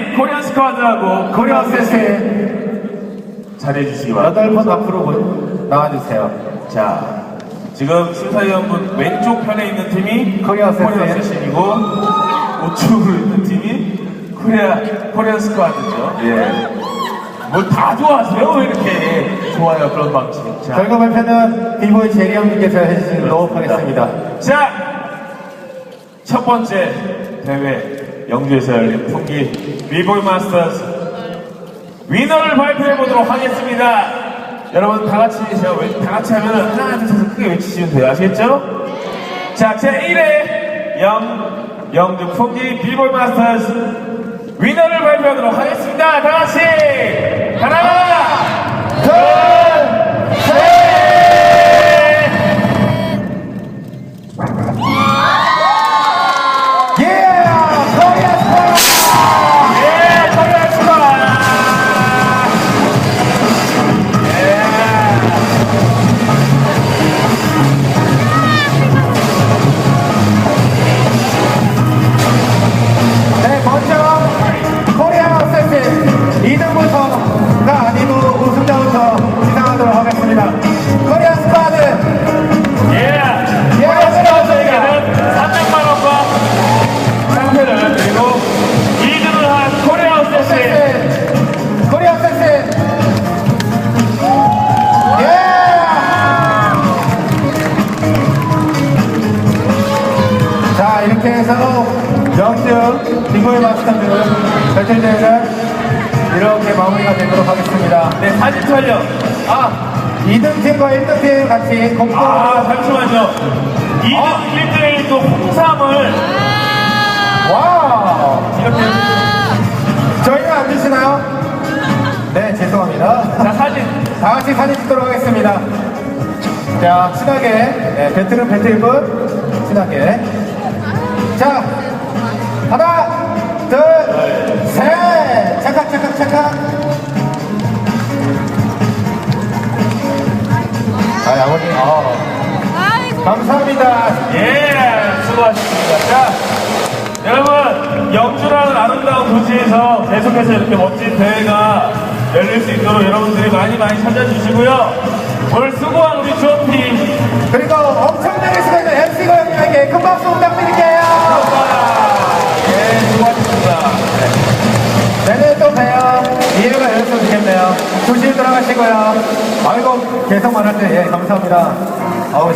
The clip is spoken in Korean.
팀 코리안 스쿼드하고 코리아 세세 잘해주시기 바랍니다. 여덟 번 앞으로 보- 나와주세요. 자, 지금 심사위원분 왼쪽 편에 있는 팀이 코리아 세션. 세션이고 우측으로 있는 팀이 코리아 코리안 스쿼드죠. 예. 뭘 다 좋아하세요? 왜 이렇게 좋아요 그런 방식? 자, 결과 발표는 비보이 제리 형님께서 해주시도록 하겠습니다. 자, 첫 번째 대회 영주에서 열린 풍기 비보이 마스터스 위너를 발표해 보도록 하겠습니다. 여러분 다 같이 제가 외, 다 같이 하면 하나 둘셋 크게 외치시면 돼요. 아시겠죠? 자, 제 1회 영 영주 풍기 비보이 마스터스 위너를 발표하도록 하겠습니다. 다 같이 하나, 빙고의 마스터즈 배틀대회는 이렇게 마무리가 되도록 하겠습니다. 네, 사진 촬영. 아 2등 팀과 1등 팀 같이 공동 아, 잠시만요. 2등 1등이 또 홍삼을 와 이렇게 저희는 안 주시나요? 네 죄송합니다. 자, 사진. 다 같이 사진 찍도록 하겠습니다. 자, 친하게. 네, 배틀은 배틀분. 친하게. 자, 아, 아버님, 어, 아이고. 감사합니다. 예, 수고하셨습니다. 자, 여러분, 영주라는 아름다운 도시에서 계속해서 이렇게 멋진 대회가 열릴 수 있도록 여러분들이 많이 많이 찾아주시고요. 오늘 수고한 우리 주원팀. 그리고 조심히 들어가시고요. 아이고, 계속 말할 때, 예, 감사합니다. 아우,